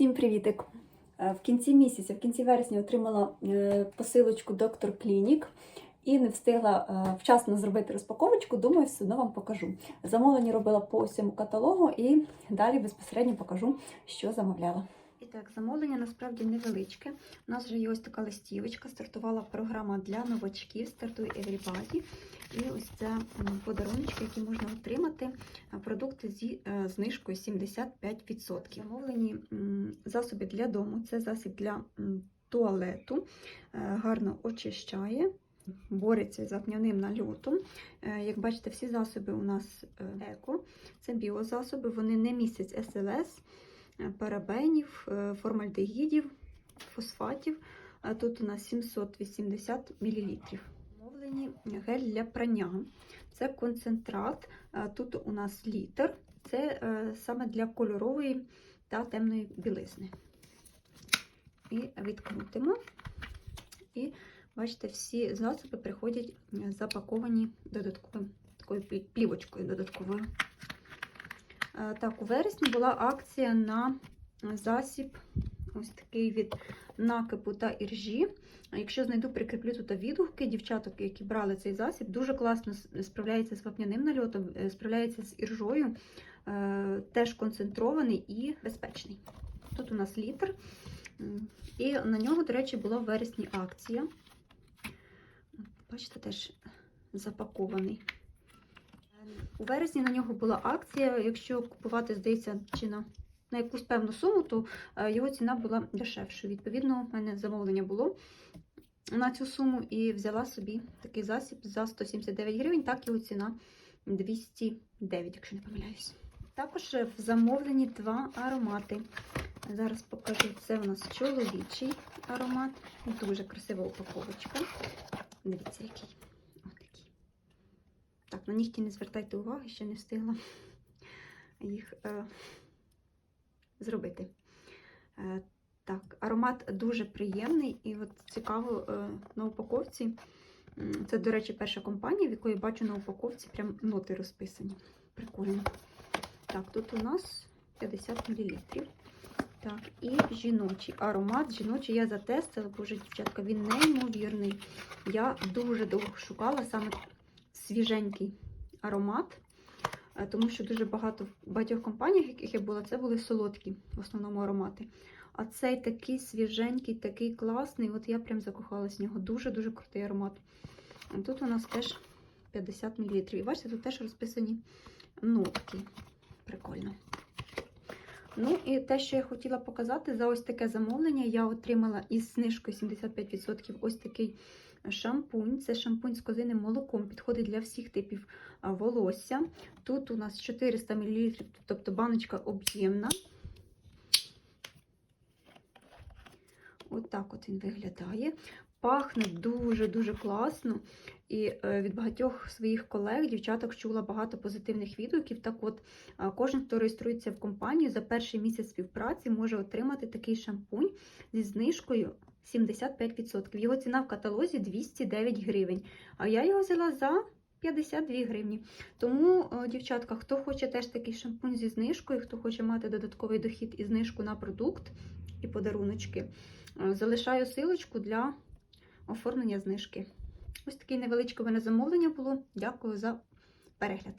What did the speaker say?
Всім привітик! Е, В кінці місяця, в кінці вересня отримала е, посилочку Доктор Клінік і не встигла е, вчасно зробити розпаковочку. Думаю, все одно вам покажу. Замовлення робила по всьому каталогу і далі безпосередньо покажу, що замовляла. І так, замовлення насправді невеличке. У нас вже є ось така листівочка. Стартувала програма для новачків, стартує Everybody. І ось це подарунки, які можна отримати. Продукти зі е, знижкою 75%. Замовлені засоби для дому. Це засіб для туалету, е, гарно очищає. Бореться з вапняним нальотом. Е, Як бачите, всі засоби у нас еко, це біозасоби, вони не містять СЛС, парабенів, е, формальдегідів, фосфатів. Тут у нас 780 мл. Замовлені гель для прання. Це концентрат. Тут у нас літр. Це е, саме для кольорової та темної білизни. І відкрутимо. І бачите, всі засоби приходять запаковані додатковим такою плівочкою додатковою. Е, Так, у вересні була акція на засіб ось такий від накипу та іржі. Якщо знайду, прикріплю тут відгуки дівчаток, які брали цей засіб, дуже класно справляється з вапняним нальотом, е, справляється з іржою, е, теж концентрований і безпечний. Тут у нас літр, і на нього, до речі, була вересні акція. Бачите, теж запакований. У вересні на нього була акція. Якщо купувати, здається, чи на, на якусь певну суму, то е, його ціна була дешевшою. Відповідно, в мене замовлення було на цю суму і взяла собі такий засіб за 179 гривень. Так його ціна 209, якщо не помиляюсь. Також в замовленні два аромати. Зараз покажу. Це у нас чоловічий аромат. Дуже красива упаковочка. Дивіться, який. Так, на нігті не звертайте уваги, ще не встигла їх е, зробити. Е, так, аромат дуже приємний і от цікаво е, на упаковці. Це, до речі, перша компанія, в якої бачу на упаковці прям ноти розписані. Прикольно. Так, тут у нас 50 мл. Так, і жіночий аромат. Жіночий я затестила, боже, дівчатка, він неймовірний. Я дуже довго шукала саме свіженький аромат, е, тому що дуже багато в багатьох компаніях, яких я була, це були солодкі в основному аромати. А цей такий свіженький, такий класний. От я прям закохалась в нього. Дуже-дуже крутий аромат. Тут у нас теж 50 мл. І бачите, тут теж розписані нотки. Ну і те, що я хотіла показати, за ось таке замовлення я отримала із знижкою 75% ось такий шампунь. Це шампунь з козиним молоком, підходить для всіх типів волосся. Тут у нас 400 мл, тобто баночка об'ємна. Отак от він виглядає. Пахне дуже-дуже класно. І е, від багатьох своїх колег, дівчаток, чула багато позитивних відгуків. Так от, е, кожен, хто реєструється в компанію, за перший місяць співпраці може отримати такий шампунь зі знижкою 75%. Його ціна в каталозі 209 гривень. А я його взяла за 52 гривні. Тому, е, дівчатка, хто хоче теж такий шампунь зі знижкою, хто хоче мати додатковий дохід і знижку на продукт і подаруночки, залишаю силочку для оформлення знижки. Ось таке невеличке мене замовлення було. Дякую за перегляд.